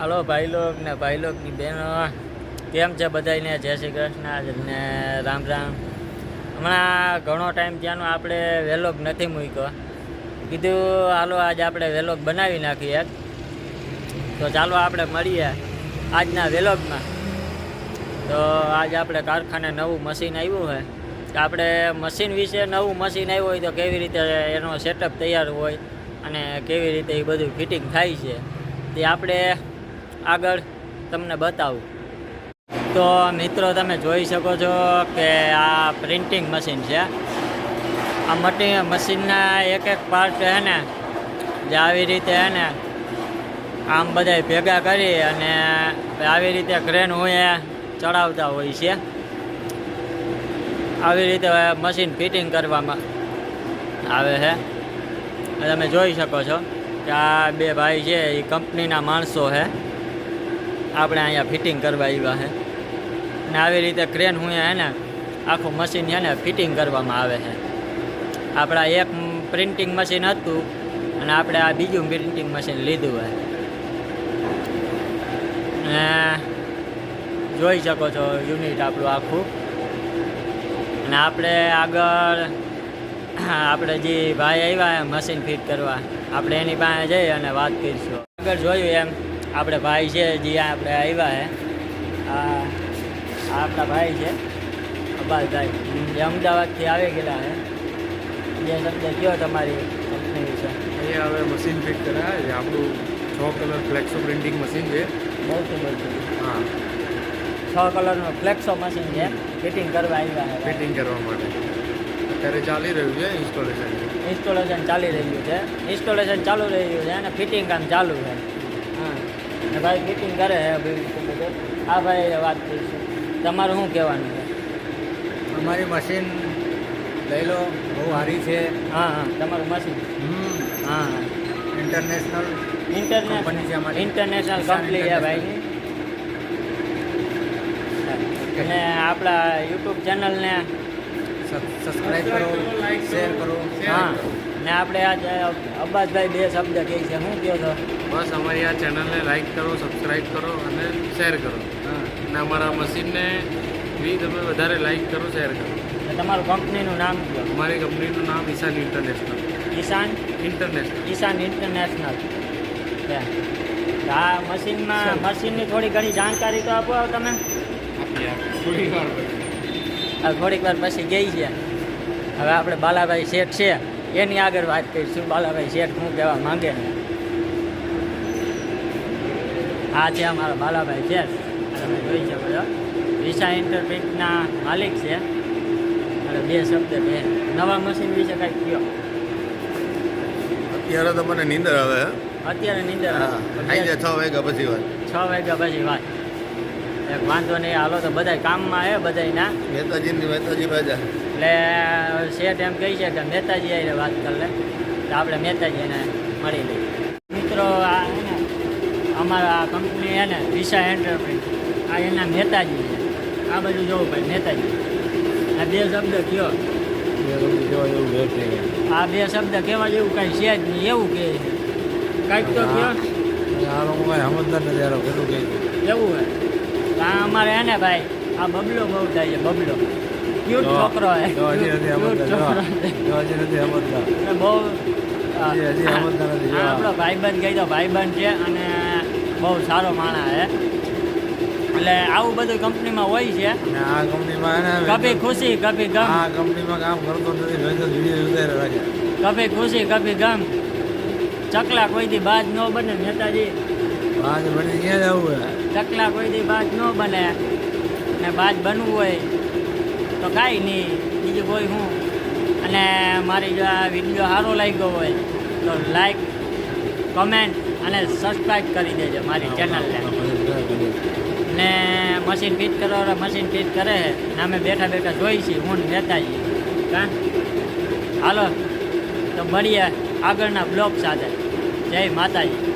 હાલો ભાઈ લોક ને ભાઈ લોકની બહેનો, કેમ છે બધાને જય શ્રી કૃષ્ણ ને રામ રામ. હમણાં ઘણો ટાઈમ ત્યાંનો આપણે વેલોગ નથી મૂક્યો. કીધું, હાલો, આજ આપણે વેલોગ બનાવી નાખીએ. તો ચાલો આપણે મળીએ આજના વેલોગમાં. તો આજ આપણે કારખાને નવું મશીન આવ્યું છે. તો આપણે મશીન વિશે નવું મશીન આવ્યું હોય તો કેવી રીતે એનો સેટઅપ તૈયાર હોય અને કેવી રીતે એ બધું ફિટિંગ થાય છે તે આપણે આગળ તમને બતાવું. તો મિત્રો, તમે જોઈ શકો છો કે આ પ્રિન્ટિંગ મશીન છે. આ મટી, મશીનના એક એક પાર્ટ છે ને, જે આવી રીતે છે ને, આમ બધાય ભેગા કરી અને આવી રીતે ક્રેન હોય ચડાવતા હોય છે. આવી રીતે મશીન ફિટિંગ કરવામાં આવે છે. તમે જોઈ શકો છો કે આ બે ભાઈ છે, એ કંપનીના માણસો છે. આપણે અહીંયા ફિટિંગ કરવા આવ્યા છે. અને આવી રીતે ક્રેન હું એને આખું મશીન છે ને ફિટિંગ કરવામાં આવે છે. આપણા એક પ્રિન્ટિંગ મશીન હતું અને આપણે આ બીજું પ્રિન્ટિંગ મશીન લીધું હોય. અને જોઈ શકો છો યુનિટ આપણું આખું. અને આપણે આગળ આપણે જે ભાઈ આવ્યા મશીન ફિટ કરવા, આપણે એની પાસે જઈ અને વાત કરીશું. આગળ જોયું એમ. આપણે ભાઈ છે જે આપણે આવ્યા છે આ આપણા ભાઈ છે અબ્બાસભાઈ જે અમદાવાદથી આવી ગયેલા છે જે શબ્દ કયો તમારી કંપની વિશે? અહીંયા હવે મશીન ફિટ કરાય છે આપણું છ કલર ફ્લેક્સો પ્રિન્ટિંગ મશીન છે. બહુ બહુ હા. છ કલરનું ફ્લેક્સો મશીન છે ફિટિંગ કરવા આવ્યા છે ફિટિંગ કરવા માટે. અત્યારે ચાલી રહ્યું છે ઇન્સ્ટોલેશન ઇન્સ્ટોલેશન ચાલી રહ્યું છે. ઇન્સ્ટોલેશન ચાલુ રહ્યું છે અને ફિટિંગ કામ ચાલુ છે. હા ને ભાઈ મિટિંગ કરે છે ભાઈ બધું. આ ભાઈ વાત કરીશું તમારું શું કહેવાનું છે? અમારી મશીન લઈ લો બહુ સારી છે. હા હા તમારું મશીન હા ઇન્ટરનેશનલ ઇન્ટરનેશનલ. ઇન્ટરનેશનલ કંપની છે ભાઈની અને આપણા યુટ્યુબ ચેનલને સબસ્ક્રાઈબ કરો શેર કરો. હા. ને આપણે આ અબ્બાસભાઈ બે શબ્દ કહે છે. શું કહો છો? બસ અમારી આ ચેનલને લાઈક કરો સબસ્ક્રાઈબ કરો અને શેર કરો. હા. અને અમારા મશીનને બી તમે વધારે લાઈક કરો શેર કરો. તમારું કંપનીનું નામ કહો અમારી કંપનીનું નામ Ishan International Ishan? International Ishan International આ મશીનમાં મશીનની થોડી ઘણી જાણકારી તો આપો તમે. થોડી વાર થોડીક વાર પછી ગઈ છે. હવે આપણે બાલાભાઈ શેઠ છે. એની આગળ વાત કરીશું. બાલાભાઈ શેઠ શું કહેવા માંગે ને આ છે અમારા બાલાભાઈ શેઠ તમે જોઈ શકો છો. વિશા ઇન્ટરપ્રિટના માલિક છે. અને બે શબ્દ બે. નવા મશીન વિશે કાંઈક કયો અત્યારે તો મને નીંદર આવે. અત્યારે નીંદર આવી. છ વાગ્યા પછી વાત. છ વાગ્યા પછી વાત. એક વાંધો નહીં હાલો તો બધા કામમાં હે બધાયના. મહેતાજીની મહેતાજી બાજા એટલે શેઠ એમ કહી છે કે મહેતાજી આવીને વાત કરી લે. તો આપણે મહેતાજીને મળી લઈએ. મિત્રો આ અમારા કંપની છે ને વિશા એન્ટરપ્રાઇઝ આ એના મહેતાજી છે. આ બધું જોવું ભાઈ મહેતાજી આ બે શબ્દ કયો? આ બે શબ્દ કહેવા જેવું કાંઈ છે જ નહીં એવું કહે છે. કાંઈક તો કયો? એવું હે આ અમારે એને ભાઈ આ બબલો બહુ થાય છે બબલો. ક્યુટ છોકરો હે. અને બહુ આ, હજી- હજી સમજતા નથી, આ જો. આપણો ભાઈબંધ કહી દો ભાઈબંધ છે અને બહુ સારો માણસ છે. એટલે આવું બધું કંપનીમાં હોય છે. આ કંપનીમાં કભી ખુશી કભી ગમ? આ કંપનીમાં કામ કરતો નથી વેચો વીડિયો ઉતારે રાખે. કભી ખુશી કભી ગમ? ચકલા કોઈ દી બાજ ન બને નેતાજી. આજ બની ક્યાં જવું ચકલા કોઈ દી બાજ ન બને. ને બાજ બનવું હોય. તો કાંઈ નહીં, બીજું કોઈ હું. અને મારી જો આ વીડિયો સારો લાગ્યો હોય, તો લાઈક કમેન્ટ અને સબસ્ક્રાઈબ કરી દેજો મારી ચેનલને ને. મશીન ફિટ કરવા મશીન ફિટ કરે ને અમે બેઠા બેઠા જોઈ છીએ, હું નેતાજી. કા? હાલો, તો મળીએ આગળના બ્લોગ સાથે. જય માતાજી.